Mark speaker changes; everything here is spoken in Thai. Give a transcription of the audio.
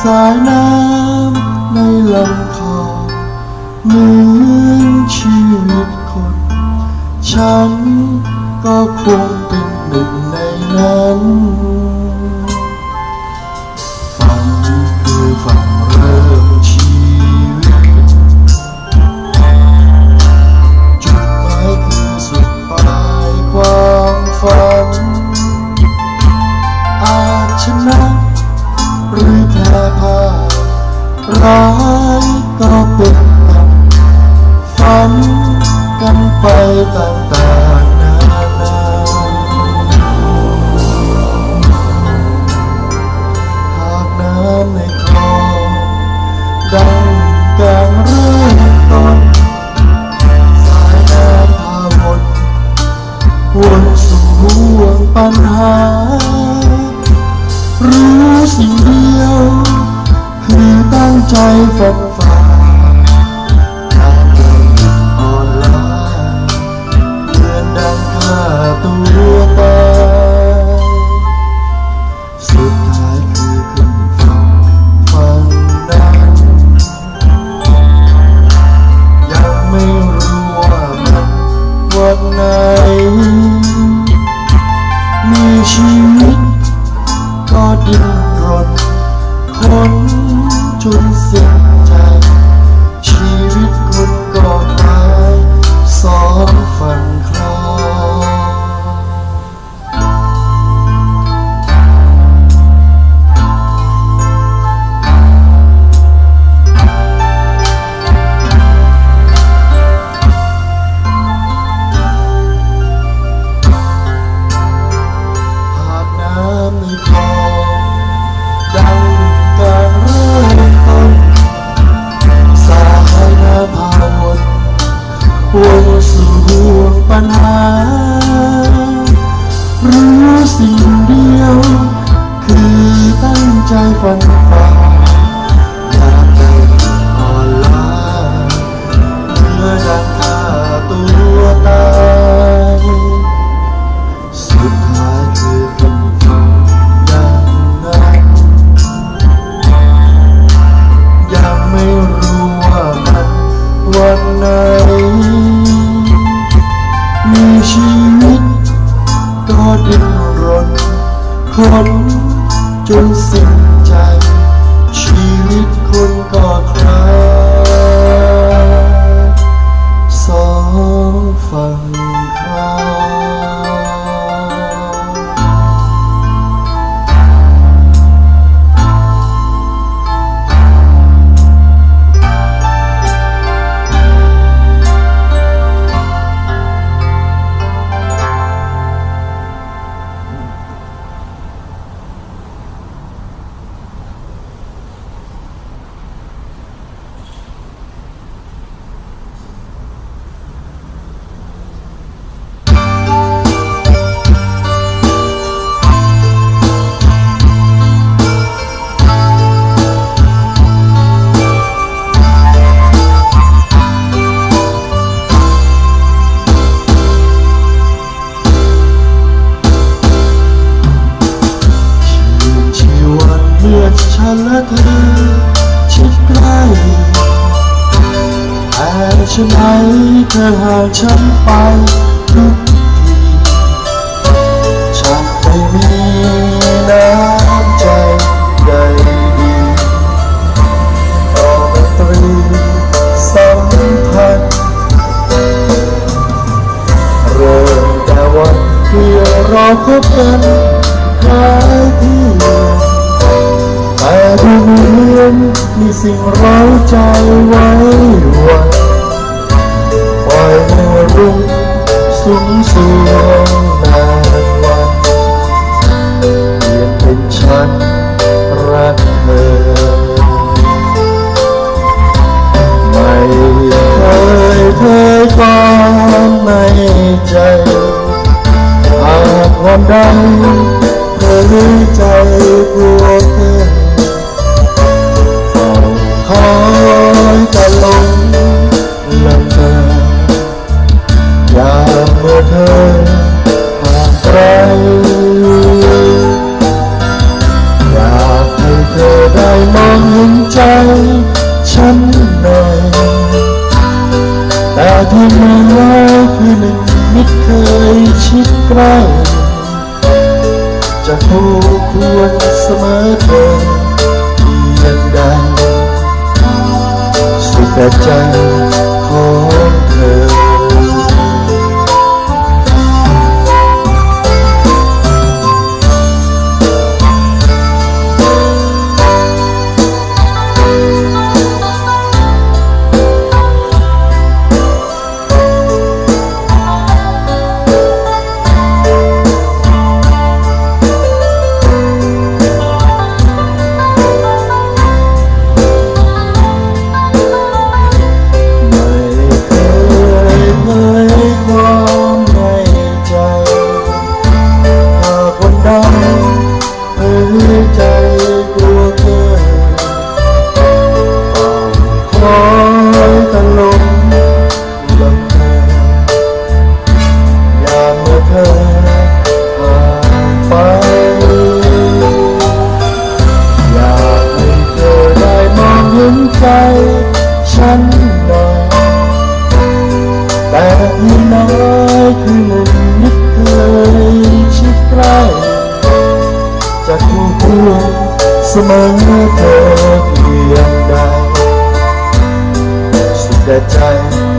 Speaker 1: สายน้ำในลำคอเหมือนชีวิตคน ฉันก็คง ปัญหา รู้สิ่งเดียว คือตั้งใจฝัน ใจฝันฝ่าอยากได้อ่อนล้าเมื่อดังฆ่าตัวตายสุดท้ายคือคำฟังดังนั้นยังไม่รู้ว่ามันวันไหนมีชีวิตก็ดิ้นรนคน จนสิ้นใจ ชีวิตคนก็คล้าย แต่ฉันไหนเธอหาฉันไปทุกทีฉันไม่มีน้ำใจใดดีต่อดนตรีสัมพันธ์เริ่มแต่วันที่เราพบกันคล้ายเพื่แต่ดูเหมือนมีสิ่งเร้าใจไว้วัน สุ ชิดใกล้จะ That time.